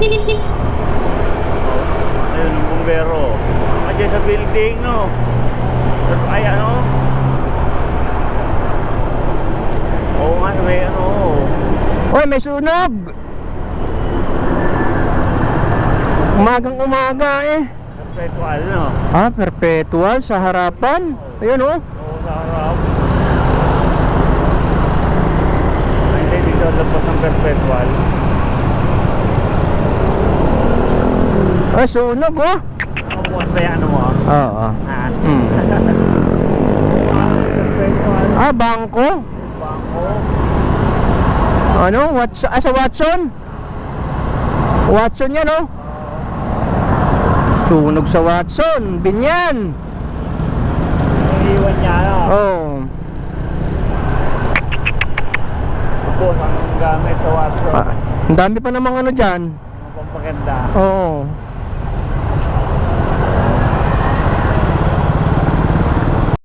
Ayun, ang bumbero. Nandiyan sa building, no? Ay, ano? Oo nga, may ano. Oy, may sunog! Umagang umaga eh. Perpetual, no? Ah, perpetual sa harapan. Ayun oh. Oo, sa harap. Ay, dito labas ng perpetual. Ah, sunog oh. Ang ano mo? Oo. Ah, Hmm. perpetual. Ah, bangko. Bangko. Ano? Watson? Ah, sa Watson? Watson yan oh. Sunog sa Watson. Binyan. Iniwan niya, no? Oh. Tapos, anong gamit sa Watson? Ah, ang dami pa namang ano dyan. Ang pampaganda. Oo.